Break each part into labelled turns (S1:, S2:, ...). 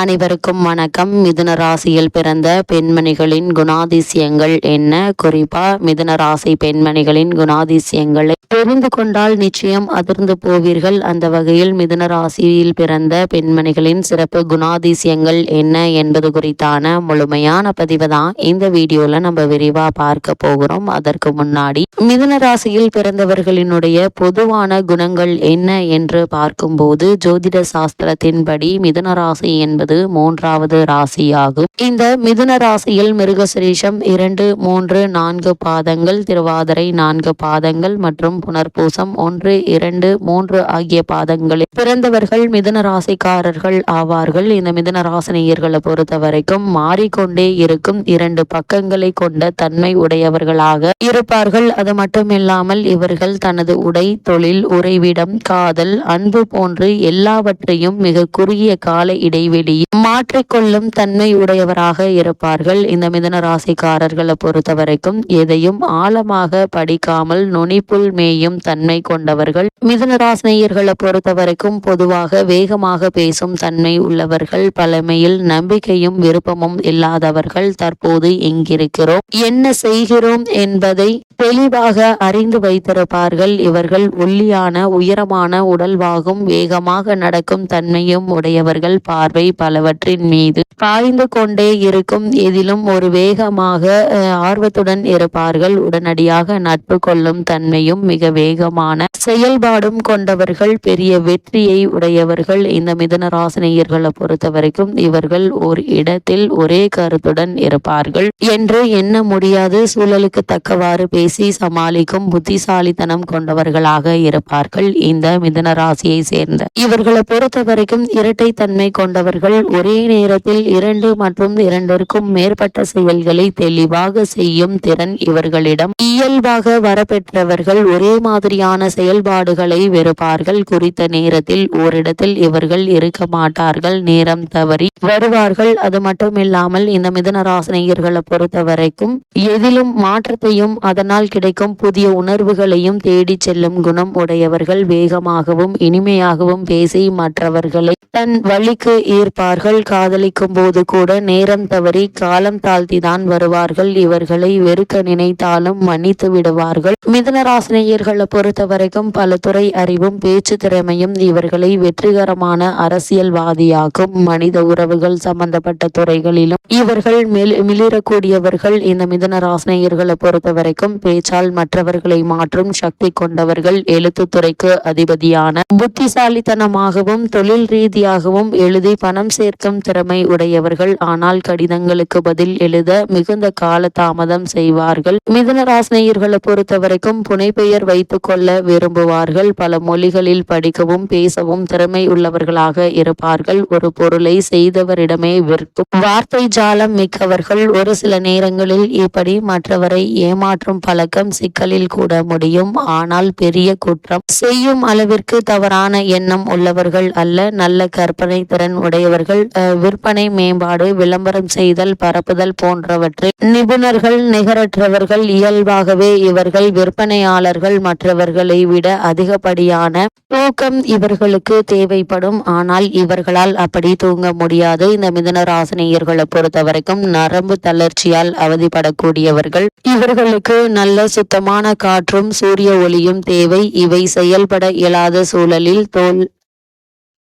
S1: அனைவருக்கும் வணக்கம். மிதுன ராசியில் பிறந்த பெண்மணிகளின் குணாதிசயங்கள் என்ன? குறிப்பா மிதுன ராசி பெண்மணிகளின் குணாதிசயங்களை தெரிந்து கொண்டால் நிச்சயம் அதிர்ந்து போவீர்கள். அந்த வகையில் மிதுன ராசியில் பிறந்த பெண்மணிகளின் சிறப்பு குணாதிசயங்கள் என்ன என்பது குறித்தான முழுமையான பதிவு தான் இந்த வீடியோல நம்ம விரிவா பார்க்க போகிறோம். அதற்கு முன்னாடி மிதுன ராசியில் பிறந்தவர்களினுடைய பொதுவான குணங்கள் என்ன என்று பார்க்கும்போது ஜோதிட சாஸ்திரத்தின்படி மிதுன ராசி என்பது மூன்றாவது ராசியாகும். இந்த மிதுன ராசியில் மிருகசிரீஷம் இரண்டு மூன்று நான்கு பாதங்கள் திருவாதிரை நான்கு பாதங்கள் மற்றும் புனர்பூசம் ஒன்று இரண்டு மூன்று ஆகிய பாதங்களில் பிறந்தவர்கள் மிதுன ராசிக்காரர்கள் ஆவார்கள். இந்த மிதுன ராசினியர்களை பொறுத்த வரைக்கும் மாறிக்கொண்டே இருக்கும். இரண்டு பக்கங்களை கொண்ட தன்மை உடையவர்களாக இருப்பார்கள். அது மட்டுமில்லாமல் இவர்கள் தனது உடை தொழில் உறைவிடம் காதல் அன்பு போன்று எல்லாவற்றையும் மிக குறுகிய கால இடைவெளி மாற்றிக்கொள்ளும் தன்மை உடையவராக இருப்பார்கள். இந்த மிதன ராசிக்காரர்களை பொறுத்த வரைக்கும் எதையும் ஆழமாக படிக்காமல் நுனிப்புல் மேயும் தன்மை கொண்டவர்கள். மிதனராசினியர்களை பொறுத்த வரைக்கும் பொதுவாக வேகமாக பேசும் தன்மை உள்ளவர்கள் பழமையில் நம்பிக்கையும் விருப்பமும் இல்லாதவர்கள் தற்போது எங்கிருக்கிறோம்? என்ன செய்கிறோம் என்பதை தெளிவாக அறிந்து வைத்திருப்பார்கள். இவர்கள் ஒல்லியான உயரமான உடல்வாகும் வேகமாக நடக்கும் தன்மையும் உடையவர்கள். பார்வை பலவற்றின் மீது பாய்ந்து கொண்டே இருக்கும் எதிலும் ஒரு வேகமாக ஆர்வத்துடன் இருப்பார்கள். உடனடியாக நட்பு கொள்ளும் தன்மையும் மிக வேகமான செயல்பாடும் கொண்டவர்கள் பெரிய வெற்றியை உடையவர்கள். இந்த மிதன ராசினியர்களை பொறுத்த வரைக்கும் இவர்கள் ஒரு இடத்தில் ஒரே கருத்துடன் இருப்பார்கள். என்று எண்ண முடியாது. சூழலுக்கு தக்கவாறு பேசி சமாளிக்கும் புத்திசாலித்தனம் கொண்டவர்களாக இருப்பார்கள். இந்த மிதன ராசியை சேர்ந்த இவர்களை பொறுத்த வரைக்கும் இரட்டைத்தன்மை கொண்டவர்கள். ஒரே நேரத்தில் இரண்டு மற்றும் இரண்டிற்கும் மேற்பட்ட செயல்களை தெளிவாக செய்யும் திறன் இவர்களிடம். இயல்பாக வரப்பெற்றவர்கள் ஒரே மாதிரியான செயல்பாடு வெறுப்பார்கள். குறித்த நேரத்தில் ஓரிடத்தில் இவர்கள் இருக்க மாட்டார்கள். நேரம் தவறி வருவார்கள். அது மட்டுமில்லாமல் இந்த மிதன ராசினியர்களை பொறுத்த வரைக்கும் எதிலும் மாற்றத்தையும் அதனால் கிடைக்கும் புதிய உணர்வுகளையும் தேடி செல்லும் குணம் உடையவர்கள். வேகமாகவும் இனிமையாகவும் பேசி மற்றவர்களை தன் வழிக்கு ஈர்ப்பார்கள். காதலிக்கும் போது கூட நேரம் தவறி காலம் தாழ்த்திதான் வருவார்கள். இவர்களை வெறுக்க நினைத்தாலும் மன்னித்து விடுவார்கள். மிதனராசினியர்களை பொறுத்த வரைக்கும் பல துறை அறிவும் பேச்சு திறமையும் இவர்களை வெற்றிகரமான அரசியல்வாதியாகும் மனித உறவுகள் சம்பந்தப்பட்ட துறைகளிலும் இவர்கள் மிள- மிளிரக்கூடியவர்கள். இந்த மிதனராசினியர்களை பொறுத்த வரைக்கும் பேச்சால் மற்றவர்களை மாற்றும் சக்தி கொண்டவர்கள் எழுத்துத்துறைக்கு அதிபதியான புத்திசாலித்தனமாகவும் தொழில் ரீதியாகவும் எழுதி பணம் சேர்க்கும் திறமை உடையவர்கள். ஆனால் கடிதங்களுக்கு பதில் எழுத மிகுந்த கால தாமதம் செய்வார்கள். மிதனராசினியர்களை பொறுத்த வரைக்கும் புனைப்பெயர் வைத்துக் கொள்ள விரும்புவார்கள். பல மொழிகளில் படிக்கவும் பேசவும் திறமை உள்ளவர்களாக இருப்பார்கள். ஒரு பொருளை செய்தவரிடமே விற்கும். வார்த்தை ஜாலம் மிக்கவர்கள் ஒரு சில நேரங்களில் இப்படி மற்றவரை ஏமாற்றும் பழக்கம் சிக்கலில் கூட முடியும். ஆனால் பெரிய குற்றம். செய்யும் அளவிற்கு தவறான எண்ணம் உள்ளவர்கள் அல்ல. நல்ல கற்பனை திறன் உடையவர்கள் விற்பனை மேம்பாடு விளம்பரம் செய்தல் பரப்புதல் போன்றவற்றில் நிபுணர்கள் நிகரற்றவர்கள் இயல்பாகவே இவர்கள் விற்பனையாளர்கள் மற்றவர்களை விட அதிகப்படியான தூக்கம் இவர்களுக்கு தேவைப்படும். ஆனால் இவர்களால் அப்படி தூங்க முடியாது. இந்த மிதன ராசினியர்களை பொறுத்த வரைக்கும் நரம்பு தளர்ச்சியால் அவதிப்படக்கூடியவர்கள். இவர்களுக்கு நல்ல சுத்தமான காற்றும் சூரிய ஒளியும் தேவை. இவை செயல்பட இயலாத சூழலில் தோல்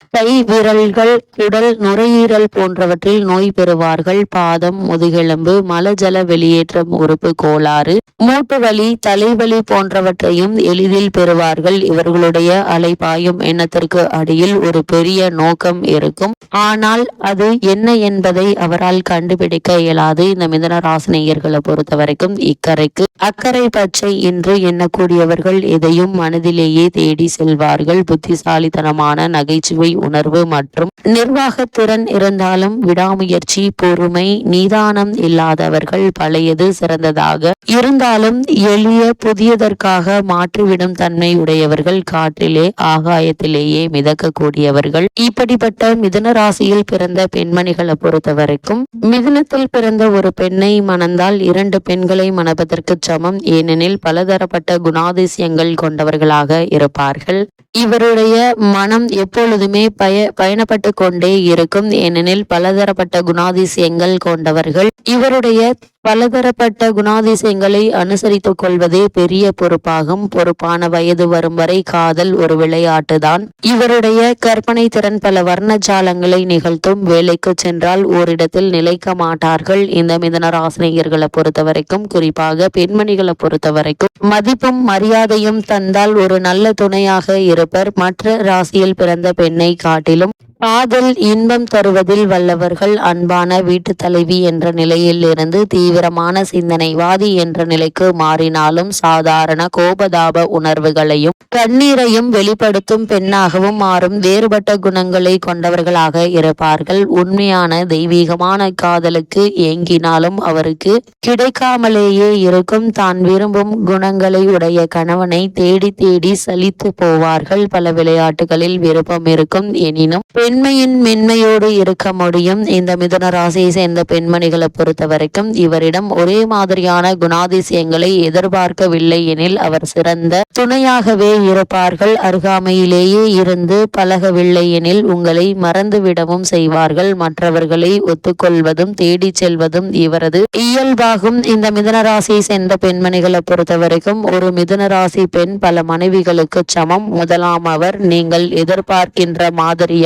S1: கை விரல்கள் உடல் நுரையீரல் போன்றவற்றில் நோய் பெறுவார்கள். பாதம் முதுகெலும்பு மலஜல வெளியேற்றம் உறுப்பு கோளாறு. மூட்டு வலி தலைவலி போன்றவற்றையும் எளிதில் பெறுவார்கள். இவர்களுடைய அலைபாயும் எண்ணத்திற்கு அடியில் ஒரு பெரிய நோக்கம் இருக்கும். ஆனால் அது என்ன என்பதை அவரால் கண்டுபிடிக்க இயலாது. இந்த மிதன ராசினியர்களை பொறுத்த வரைக்கும் இக்கரைக்கு அக்கறை பச்சை என்று எண்ணக்கூடியவர்கள் எதையும் மனதிலேயே தேடி செல்வார்கள். புத்திசாலித்தனமான நகைச்சுவை உணர்வு மற்றும் நிர்வாகத்திறன் இருந்தாலும் விடாமுயற்சி பொறுமை நிதானம் இல்லாதவர்கள் பழையது சிறந்ததாக இருந்தாலும் எளிய புதியதற்காக மாற்றிவிடும் தன்மை உடையவர்கள் காற்றிலே ஆகாயத்திலேயே மிதக்கக்கூடியவர்கள். இப்படிப்பட்ட மிதுன ராசியில் பிறந்த பெண்மணிகளை பொறுத்த வரைக்கும் மிதுனத்தில் பிறந்த ஒரு பெண்ணை மணந்தால் இரண்டு பெண்களை மணப்பதற்கு சமம். ஏனெனில் பலதரப்பட்ட குணாதிசயங்கள் கொண்டவர்களாக இருப்பார்கள். இவருடைய மனம் எப்பொழுதுமே எப்போதுமே பய பயணப்பட்டு கொண்டே இருக்கும். ஏனெனில் பலதரப்பட்ட குணாதிசயங்கள் கொண்டவர்கள். இவருடைய பலதரப்பட்ட குணாதிசயங்களை அனுசரித்துக் கொள்வதே பெரிய பொறுப்பாகும். பொறுப்பான வயது வரும் வரை காதல் ஒரு விளையாட்டுதான். இவருடைய கற்பனை திறன் பல வர்ணஜாலங்களை நிகழ்த்தும். வேலைக்கு சென்றால் ஓரிடத்தில் நிலைக்க மாட்டார்கள். இந்த மிதன ராசினியர்களை பொறுத்த வரைக்கும் குறிப்பாக பெண்மணிகளை பொறுத்த வரைக்கும் மதிப்பும் மரியாதையும் தந்தால் ஒரு நல்ல துணையாக இருப்பர். மற்ற ராசியில் பிறந்த பெண்ணை காட்டிலும் காதல் இன்பம் தருவதில் வல்லவர்கள் அன்பான வீட்டு தலைவி என்ற நிலையில் இருந்து தீவிரமான சிந்தனைவாதி என்ற நிலைக்கு மாறினாலும் சாதாரண கோபதாப உணர்வுகளையும் கண்ணீரையும் வெளிப்படுத்தும் பெண்ணாகவும் மாறும் வேறுபட்ட குணங்களை கொண்டவர்களாக இருப்பார்கள். உண்மையான தெய்வீகமான காதலுக்கு ஏங்கினாலும் அவருக்கு கிடைக்காமலேயே இருக்கும். தான் விரும்பும் குணங்களை உடைய கணவனை தேடி தேடி சலித்து போவார்கள். பல விளையாட்டுகளில் விருப்பம் இருக்கும். எனினும் பெண்மையின் மென்மையோடு இருக்க முடியும். இந்த மிதுன ராசியை சேர்ந்த பெண்மணிகளை பொறுத்த வரைக்கும் இவரிடம் ஒரே மாதிரியான குணாதிசயங்களை எதிர்பார்க்கவில்லை எனில் அவர் சிறந்த துணையாகவே இருப்பார்கள். அருகாமையிலேயே இருந்து பழகவில்லை எனில் உங்களை மறந்துவிடவும் செய்வார்கள். மற்றவர்களை ஒத்துக்கொள்வதும் தேடி செல்வதும் இவரது இயல்பாகும். இந்த மிதுன ராசியை சேர்ந்த பெண்மணிகளை பொறுத்த வரைக்கும் ஒரு மிதுன ராசி பெண் பல மனைவிகளுக்கு சமம். முதலாம் அவர் நீங்கள் எதிர்பார்க்கின்ற மாதிரி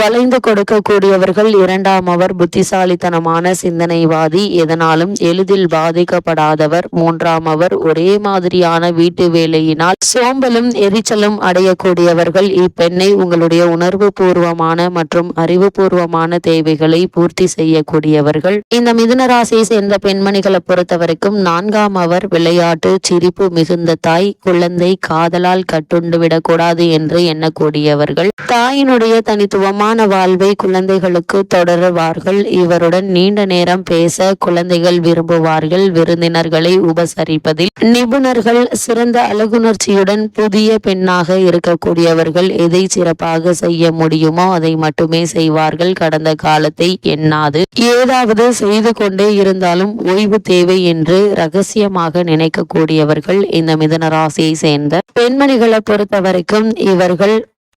S1: வளைந்து கொடுக்கக்கூடியவர்கள் இரண்டாம் அவர் புத்திசாலித்தனமான சிந்தனைவாதி எதனாலும் எளிதில் பாதிக்கப்படாதவர். மூன்றாம் அவர் ஒரே மாதிரியான வீட்டு வேலையினால் சோம்பலும் எரிச்சலும் அடையக்கூடியவர்கள். இப்பெண்ணை உங்களுடைய உணர்வு பூர்வமான மற்றும் அறிவுபூர்வமான தேவைகளை பூர்த்தி செய்யக்கூடியவர்கள். இந்த மிதுன ராசியை சேர்ந்த பெண்மணிகளை பொறுத்தவரைக்கும் நான்காம் அவர் விளையாட்டு சிரிப்பு மிகுந்த தாய் குழந்தை காதலால் கட்டுண்டு விடக்கூடாது என்று எண்ணக்கூடியவர்கள். தாயினுடைய தனித்துவம் சுகமான வாழ்வை குழந்தைகளுக்கு தொடருவார்கள். இவருடன் நீண்ட நேரம் பேச குழந்தைகள் விரும்புவார்கள். விருந்தினர்களை உபசரிப்பதில் நிபுணர்கள் சிறந்த அழகுணர்ச்சியுடன் புதிய பெண்ணாக இருக்கக்கூடியவர்கள் எதை சிறப்பாக செய்ய முடியுமோ அதை மட்டுமே செய்வார்கள். கடந்த காலத்தை எண்ணாது. ஏதாவது செய்து கொண்டே இருந்தாலும் ஓய்வு தேவை என்று ரகசியமாக நினைக்கக்கூடியவர்கள் இந்த மிதன ராசியை சேர்ந்த பெண்மணிகளை பொறுத்தவரைக்கும் இவர்கள்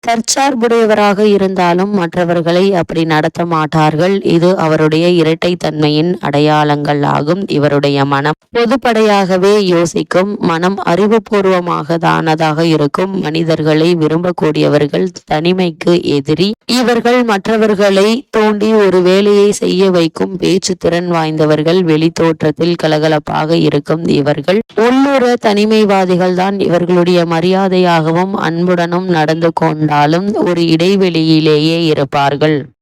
S1: தற்சார்புடையவராக இருந்தாலும் மற்றவர்களை அப்படி நடத்த மாட்டார்கள். இது அவருடைய இரட்டைத்தன்மையின் அடையாளங்கள் ஆகும். இவருடைய மனம் பொதுப்படையாகவே யோசிக்கும். மனம் அறிவுபூர்வமாக தானதாக இருக்கும். மனிதர்களை விரும்பக்கூடியவர்கள் தனிமைக்கு எதிரி. இவர்கள் மற்றவர்களை தோண்டி ஒரு வேலையை செய்ய வைக்கும் பேச்சு திறன் வாய்ந்தவர்கள். வெளித்தோற்றத்தில் கலகலப்பாக இருக்கும் இவர்கள். உள்ளூர தனிமைவாதிகள் தான் இவர்களுடைய மரியாதையாகவும் அன்புடனும் நடந்து ஆனாலும் ஒரு இடைவெளியிலேயே இருப்பார்கள்.